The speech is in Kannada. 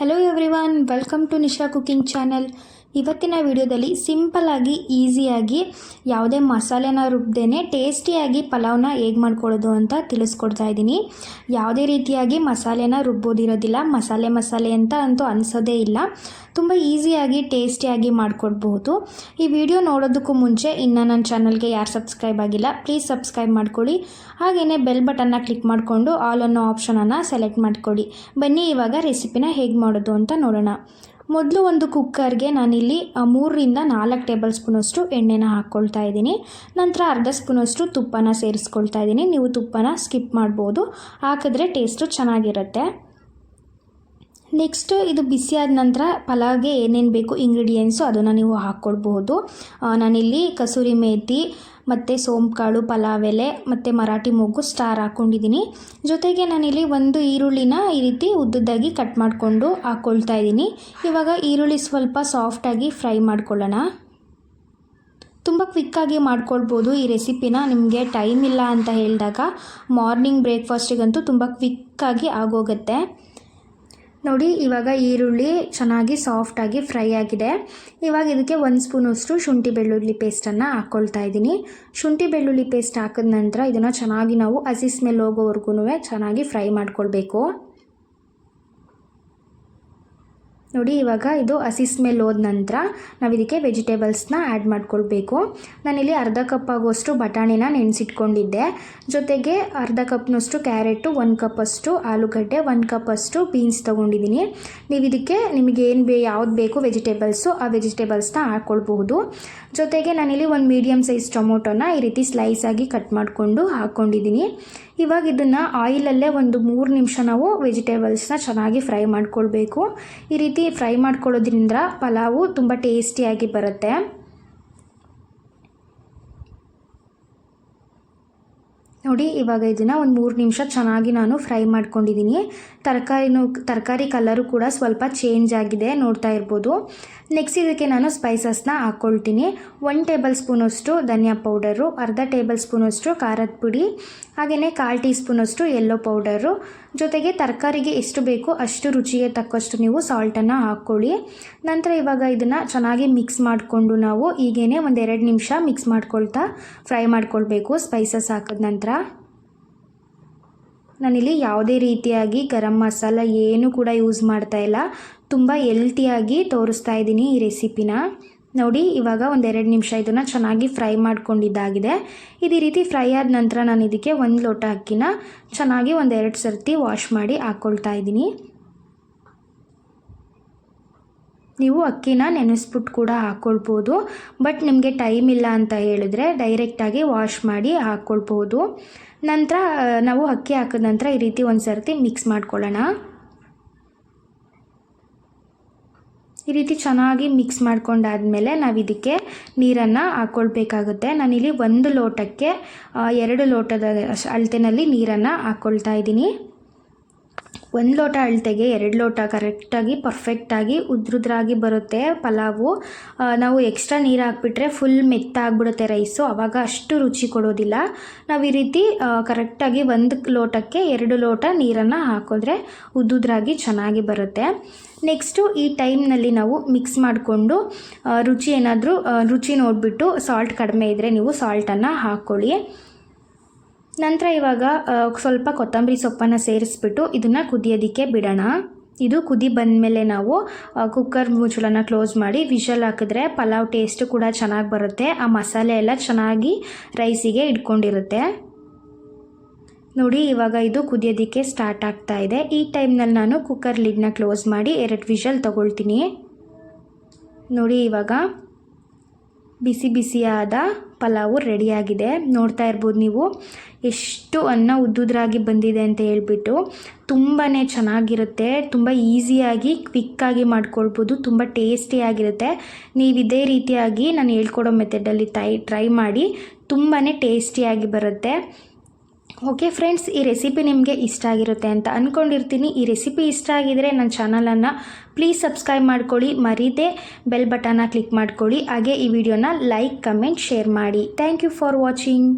Hello everyone welcome to Nisha cooking channel ಇವತ್ತಿನ ವಿಡಿಯೋದಲ್ಲಿ ಸಿಂಪಲ್ಲಾಗಿ ಈಸಿಯಾಗಿ ಯಾವುದೇ ಮಸಾಲೆನ ರುಬ್ದೇನೆ ಟೇಸ್ಟಿಯಾಗಿ ಪಲಾವ್ನ ಹೇಗೆ ಮಾಡ್ಕೊಳ್ಳೋದು ಅಂತ ತಿಳಿಸ್ಕೊಡ್ತಾ ಇದ್ದೀನಿ. ಯಾವುದೇ ರೀತಿಯಾಗಿ ಮಸಾಲೆನ ರುಬ್ಬೋದಿರೋದಿಲ್ಲ, ಮಸಾಲೆ ಮಸಾಲೆ ಅಂತ ಅಂತೂ ಅನಿಸೋದೇ ಇಲ್ಲ. ತುಂಬ ಈಸಿಯಾಗಿ ಟೇಸ್ಟಿಯಾಗಿ ಮಾಡಿಕೊಡ್ಬಹುದು. ಈ ವಿಡಿಯೋ ನೋಡೋದಕ್ಕೂ ಮುಂಚೆ ಇನ್ನು ನನ್ನ ಚಾನಲ್ಗೆ ಯಾರು ಸಬ್ಸ್ಕ್ರೈಬ್ ಆಗಿಲ್ಲ, ಪ್ಲೀಸ್ ಸಬ್ಸ್ಕ್ರೈಬ್ ಮಾಡ್ಕೊಳ್ಳಿ. ಹಾಗೆಯೇ ಬೆಲ್ ಬಟನ್ನ ಕ್ಲಿಕ್ ಮಾಡಿಕೊಂಡು ಆಲ್ ಅನ್ನೋ ಆಪ್ಷನನ್ನು ಸೆಲೆಕ್ಟ್ ಮಾಡ್ಕೊಳ್ಳಿ. ಬನ್ನಿ ಇವಾಗ ರೆಸಿಪಿನ ಹೇಗೆ ಮಾಡೋದು ಅಂತ ನೋಡೋಣ. ಮೊದಲು ಒಂದು ಕುಕ್ಕರ್ಗೆ ನಾನಿಲ್ಲಿ ಮೂರರಿಂದ ನಾಲ್ಕು ಟೇಬಲ್ ಸ್ಪೂನಷ್ಟು ಎಣ್ಣೆನ ಹಾಕ್ಕೊಳ್ತಾ ಇದ್ದೀನಿ. ನಂತರ ಅರ್ಧ ಸ್ಪೂನಷ್ಟು ತುಪ್ಪನ ಸೇರಿಸ್ಕೊಳ್ತಾ ಇದ್ದೀನಿ. ನೀವು ತುಪ್ಪನ ಸ್ಕಿಪ್ ಮಾಡ್ಬೋದು. ಹಾಕಿದ್ರೆ ಟೇಸ್ಟು ಚೆನ್ನಾಗಿರುತ್ತೆ. ನೆಕ್ಸ್ಟ್ ಇದು ಬಿಸಿಯಾದ ನಂತರ ಪಲಾವ್ಗೆ ಏನೇನು ಬೇಕು ಇಂಗ್ರೀಡಿಯೆಂಟ್ಸು ಅದನ್ನು ನೀವು ಹಾಕ್ಕೊಳ್ಬಹುದು ನಾನಿಲ್ಲಿ ಕಸೂರಿ ಮೇಥಿ ಮತ್ತು ಸೋಂಕಾಳು ಪಲಾವ್ ಎಲೆ, ಮತ್ತು ಮರಾಠಿ ಮೊಗ್ಗು ಸ್ಟಾರ್ ಹಾಕ್ಕೊಂಡಿದ್ದೀನಿ ಜೊತೆಗೆ ನಾನಿಲ್ಲಿ ಒಂದು ಈರುಳ್ಳಿನ ಈ ರೀತಿ ಉದ್ದುದ್ದಾಗಿ ಕಟ್ ಮಾಡಿಕೊಂಡು ಹಾಕ್ಕೊಳ್ತಾ ಇದ್ದೀನಿ ಇವಾಗ ಈರುಳ್ಳಿ ಸ್ವಲ್ಪ ಸಾಫ್ಟಾಗಿ ಫ್ರೈ ಮಾಡ್ಕೊಳ್ಳೋಣ. ತುಂಬ ಕ್ವಿಕ್ಕಾಗಿ ಮಾಡ್ಕೊಳ್ಬೋದು ಈ ರೆಸಿಪಿನ ನಿಮಗೆ ಟೈಮ್ ಇಲ್ಲ ಅಂತ ಹೇಳಿದಾಗ ಮಾರ್ನಿಂಗ್ ಬ್ರೇಕ್ಫಾಸ್ಟಿಗಂತೂ ತುಂಬ ಕ್ವಿಕ್ಕಾಗಿ ಆಗೋಗುತ್ತೆ. ನೋಡಿ, ಇವಾಗ ಈರುಳ್ಳಿ ಚೆನ್ನಾಗಿ ಸಾಫ್ಟಾಗಿ ಫ್ರೈ ಆಗಿದೆ. ಇವಾಗ ಇದಕ್ಕೆ ಒಂದು ಸ್ಪೂನಷ್ಟು ಶುಂಠಿ ಬೆಳ್ಳುಳ್ಳಿ ಪೇಸ್ಟನ್ನು ಹಾಕ್ಕೊಳ್ತಾ ಇದ್ದೀನಿ. ಶುಂಠಿ ಬೆಳ್ಳುಳ್ಳಿ ಪೇಸ್ಟ್ ಹಾಕಿದ ನಂತರ ಇದನ್ನು ಚೆನ್ನಾಗಿ ನಾವು ಹಸಿ ಸ್ಮೆಲ್ ಹೋಗೋವರೆಗೂ ಚೆನ್ನಾಗಿ ಫ್ರೈ ಮಾಡ್ಕೊಳ್ಬೇಕು. ನೋಡಿ, ಇವಾಗ ಇದು ಹಸಿ ಸ್ಮೆಲ್ ಹೋದ ನಂತರ ನಾವು ಇದಕ್ಕೆ ವೆಜಿಟೇಬಲ್ಸ್ನ ಆ್ಯಡ್ ಮಾಡ್ಕೊಳ್ಬೇಕು. ನಾನಿಲ್ಲಿ ಅರ್ಧ ಕಪ್ ಆಗುವಷ್ಟು ಬಟಾಣಿನ ನೆನೆಸಿಟ್ಕೊಂಡಿದ್ದೆ. ಜೊತೆಗೆ ಅರ್ಧ ಕಪ್ನಷ್ಟು ಕ್ಯಾರೆಟು ಒಂದು ಕಪ್ಪಷ್ಟು ಆಲೂಗಡ್ಡೆ, ಒಂದು ಕಪ್ಪಷ್ಟು ಬೀನ್ಸ್ ತೊಗೊಂಡಿದ್ದೀನಿ ನೀವು ಇದಕ್ಕೆ ನಿಮಗೆ ಏನು ಬೇ, ಯಾವ್ದು ಬೇಕು ವೆಜಿಟೇಬಲ್ಸು ಆ ವೆಜಿಟೇಬಲ್ಸ್ನ ಹಾಕ್ಕೊಳ್ಬಹುದು ಜೊತೆಗೆ ನಾನಿಲ್ಲಿ ಒಂದು ಮೀಡಿಯಮ್ ಸೈಜ್ ಟೊಮೊಟೊನ ಈ ರೀತಿ ಸ್ಲೈಸ್ ಆಗಿ ಕಟ್ ಮಾಡಿಕೊಂಡು ಹಾಕ್ಕೊಂಡಿದ್ದೀನಿ ಇವಾಗ ಇದನ್ನು ಆಯಿಲಲ್ಲೇ ಒಂದು ಮೂರು ನಿಮಿಷ ನಾವು ವೆಜಿಟೇಬಲ್ಸ್ನ ಚೆನ್ನಾಗಿ ಫ್ರೈ ಮಾಡ್ಕೊಳ್ಬೇಕು. ಈ ರೀತಿ ಫ್ರೈ ಮಾಡ್ಕೊಳ್ಳೋದ್ರಿಂದ ಪಲಾವು ತುಂಬ ಟೇಸ್ಟಿಯಾಗಿ ಬರುತ್ತೆ. ನೋಡಿ, ಇವಾಗ ಇದನ್ನು ಒಂದು ಮೂರು ನಿಮಿಷ ಚೆನ್ನಾಗಿ ನಾನು ಫ್ರೈ ಮಾಡ್ಕೊಂಡಿದ್ದೀನಿ ತರಕಾರಿನೂ, ತರಕಾರಿ ಕಲರು ಕೂಡ ಸ್ವಲ್ಪ ಚೇಂಜ್ ಆಗಿದೆ ನೋಡ್ತಾ ಇರ್ಬೋದು. ನೆಕ್ಸ್ಟ್ ಇದಕ್ಕೆ ನಾನು ಸ್ಪೈಸಸ್ನ ಹಾಕ್ಕೊಳ್ತೀನಿ ಒನ್ ಟೇಬಲ್ ಸ್ಪೂನಷ್ಟು ಧನಿಯಾ ಪೌಡರು, ಅರ್ಧ ಟೇಬಲ್ ಸ್ಪೂನಷ್ಟು ಖಾರದ ಪುಡಿ ಹಾಗೆಯೇ ಕಾಲು ಟೀ ಸ್ಪೂನಷ್ಟು ಯೆಲ್ಲೋ ಪೌಡರು. ಜೊತೆಗೆ ತರಕಾರಿಗೆ ಎಷ್ಟು ಬೇಕೋ ಅಷ್ಟು ರುಚಿಗೆ ತಕ್ಕಷ್ಟು ನೀವು ಸಾಲ್ಟನ್ನು ಹಾಕ್ಕೊಳ್ಳಿ. ನಂತರ ಇವಾಗ ಇದನ್ನು ಚೆನ್ನಾಗಿ ಮಿಕ್ಸ್ ಮಾಡಿಕೊಂಡು ನಾವು ಈಗೇನೆ ಒಂದು ಎರಡು ನಿಮಿಷ ಮಿಕ್ಸ್ ಮಾಡ್ಕೊಳ್ತಾ ಫ್ರೈ ಮಾಡ್ಕೊಳ್ಬೇಕು ಸ್ಪೈಸಸ್ ಹಾಕಿದ ನಂತರ. ನಾನಿಲ್ಲಿ ಯಾವುದೇ ರೀತಿಯಾಗಿ ಗರಂ ಮಸಾಲ ಏನು ಕೂಡ ಯೂಸ್ ಮಾಡ್ತಾ ಇಲ್ಲ. ತುಂಬ ಎಲ್ತಿಯಾಗಿ ತೋರಿಸ್ತಾ ಇದ್ದೀನಿ ಈ ರೆಸಿಪಿನ. ನೋಡಿ, ಇವಾಗ ಒಂದೆರಡು ನಿಮಿಷ ಇದನ್ನು ಚೆನ್ನಾಗಿ ಫ್ರೈ ಮಾಡ್ಕೊಂಡಿದ್ದಾಗಿದೆ. ಇದೇ ರೀತಿ ಫ್ರೈ ಆದ ನಂತರ ನಾನು ಇದಕ್ಕೆ ಒಂದು ಲೋಟ ಅಕ್ಕಿನ ಚೆನ್ನಾಗಿ ಒಂದೆರಡು ಸರ್ತಿ ವಾಶ್ ಮಾಡಿ ಹಾಕ್ಕೊಳ್ತಾ ಇದ್ದೀನಿ. ನೀವು ಅಕ್ಕಿನ ನೆನೆಸ್ಬಿಟ್ಟು ಕೂಡ ಹಾಕ್ಕೊಳ್ಬೋದು ಬಟ್ ನಿಮಗೆ ಟೈಮ್ ಇಲ್ಲ ಅಂತ ಹೇಳಿದ್ರೆ ಡೈರೆಕ್ಟಾಗಿ ವಾಶ್ ಮಾಡಿ ಹಾಕ್ಕೊಳ್ಬೋದು ನಂತರ ನಾವು ಅಕ್ಕಿ ಹಾಕಿದ ನಂತರ ಈ ರೀತಿ ಒಂದು ಸರ್ತಿ ಮಿಕ್ಸ್ ಮಾಡ್ಕೊಳ್ಳೋಣ. ಈ ರೀತಿ ಚೆನ್ನಾಗಿ ಮಿಕ್ಸ್ ಮಾಡ್ಕೊಂಡಾದಮೇಲೆ ನಾವು ಇದಕ್ಕೆ ನೀರನ್ನು ಹಾಕ್ಕೊಳ್ಬೇಕಾಗುತ್ತೆ ನಾನಿಲ್ಲಿ ಒಂದು ಲೋಟಕ್ಕೆ ಎರಡು ಲೋಟದ ಅಳತೆನಲ್ಲಿ ನೀರನ್ನು ಹಾಕ್ಕೊಳ್ತಾ ಇದ್ದೀನಿ. ಒಂದು ಲೋಟ ಅಳತೆಗೆ ಎರಡು ಲೋಟ ಕರೆಕ್ಟಾಗಿ ಪರ್ಫೆಕ್ಟಾಗಿ ಉದ್ರುದ್ರಾಗಿ ಬರುತ್ತೆ ಪಲಾವು. ನಾವು ಎಕ್ಸ್ಟ್ರಾ ನೀರು ಹಾಕ್ಬಿಟ್ರೆ ಫುಲ್ ಮೆತ್ತಾಗ್ಬಿಡುತ್ತೆ ರೈಸು ಆವಾಗ ಅಷ್ಟು ರುಚಿ ಕೊಡೋದಿಲ್ಲ. ನಾವು ಈ ರೀತಿ ಕರೆಕ್ಟಾಗಿ ಒಂದು ಲೋಟಕ್ಕೆ ಎರಡು ಲೋಟ ನೀರನ್ನು ಹಾಕಿದ್ರೆ ಉದ್ದುದ್ರಾಗಿ ಚೆನ್ನಾಗಿ ಬರುತ್ತೆ. ನೆಕ್ಸ್ಟು ಈ ಟೈಮ್ನಲ್ಲಿ ನಾವು ಮಿಕ್ಸ್ ಮಾಡಿಕೊಂಡು ರುಚಿ ಏನಾದರೂ ರುಚಿ ನೋಡಿಬಿಟ್ಟು ಸಾಲ್ಟ್ ಕಡಿಮೆ ಇದ್ದರೆ ನೀವು ಸಾಲ್ಟನ್ನು ಹಾಕ್ಕೊಳ್ಳಿ ನಂತರ ಇವಾಗ ಸ್ವಲ್ಪ ಕೊತ್ತಂಬರಿ ಸೊಪ್ಪನ್ನು ಸೇರಿಸ್ಬಿಟ್ಟು ಇದನ್ನು ಕುದಿಯೋದಕ್ಕೆ ಬಿಡೋಣ. ಇದು ಕುದಿ ಬಂದಮೇಲೆ ನಾವು ಕುಕ್ಕರ್ ಮುಚ್ಚಳನ ಕ್ಲೋಸ್ ಮಾಡಿ ವಿಷಲ್ ಹಾಕಿದ್ರೆ ಪಲಾವ್ ಟೇಸ್ಟು ಕೂಡ ಚೆನ್ನಾಗಿ ಬರುತ್ತೆ. ಆ ಮಸಾಲೆ ಎಲ್ಲ ಚೆನ್ನಾಗಿ ರೈಸಿಗೆ ಇಟ್ಕೊಂಡಿರುತ್ತೆ. ನೋಡಿ, ಇವಾಗ ಇದು ಕುದಿಯೋದಕ್ಕೆ ಸ್ಟಾರ್ಟ್ ಆಗ್ತಾ ಇದೆ. ಈ ಟೈಮ್ನಲ್ಲಿ ನಾನು ಕುಕ್ಕರ್ ಲಿಡ್ನ ಕ್ಲೋಸ್ ಮಾಡಿ ಎರಡು ವಿಷಲ್ ತಗೊಳ್ತೀನಿ. ನೋಡಿ, ಇವಾಗ ಬಿಸಿ ಬಿಸಿಯಾದ ಪಲಾವು ರೆಡಿಯಾಗಿದೆ. ನೋಡ್ತಾ ಇರ್ಬೋದು ನೀವು. ಎಷ್ಟು ಅನ್ನ ಉದ್ದುದ್ರಾಗಿ ಬಂದಿದೆ ಅಂತ ಹೇಳ್ಬಿಟ್ಟು ತುಂಬಾ ಚೆನ್ನಾಗಿರುತ್ತೆ. ತುಂಬ ಈಸಿಯಾಗಿ ಕ್ವಿಕ್ಕಾಗಿ ಮಾಡ್ಕೊಳ್ಬೋದು. ತುಂಬ ಟೇಸ್ಟಿಯಾಗಿರುತ್ತೆ ನೀವು ಇದೇ ರೀತಿಯಾಗಿ ನಾನು ಹೇಳ್ಕೊಡೋ ಮೆಥಡಲ್ಲಿ ಟ್ರೈ ಟ್ರೈ ಮಾಡಿ. ತುಂಬಾ ಟೇಸ್ಟಿಯಾಗಿ ಬರುತ್ತೆ. ಓಕೆ ಫ್ರೆಂಡ್ಸ್, ಈ ರೆಸಿಪಿ ನಿಮಗೆ ಇಷ್ಟ ಆಗಿರುತ್ತೆ ಅಂತ ಅಂದ್ಕೊಂಡಿರ್ತೀನಿ ಈ ರೆಸಿಪಿ ಇಷ್ಟ ಆಗಿದರೆ ನನ್ನ ಚಾನಲನ್ನು ಪ್ಲೀಸ್ ಸಬ್ಸ್ಕ್ರೈಬ್ ಮಾಡ್ಕೊಳ್ಳಿ, ಮರೀದೆ ಬೆಲ್ ಬಟನ್ನ ಕ್ಲಿಕ್ ಮಾಡ್ಕೊಳ್ಳಿ. ಹಾಗೆ ಈ ವಿಡಿಯೋನ ಲೈಕ್ ಕಮೆಂಟ್ ಶೇರ್ ಮಾಡಿ. Thank you for watching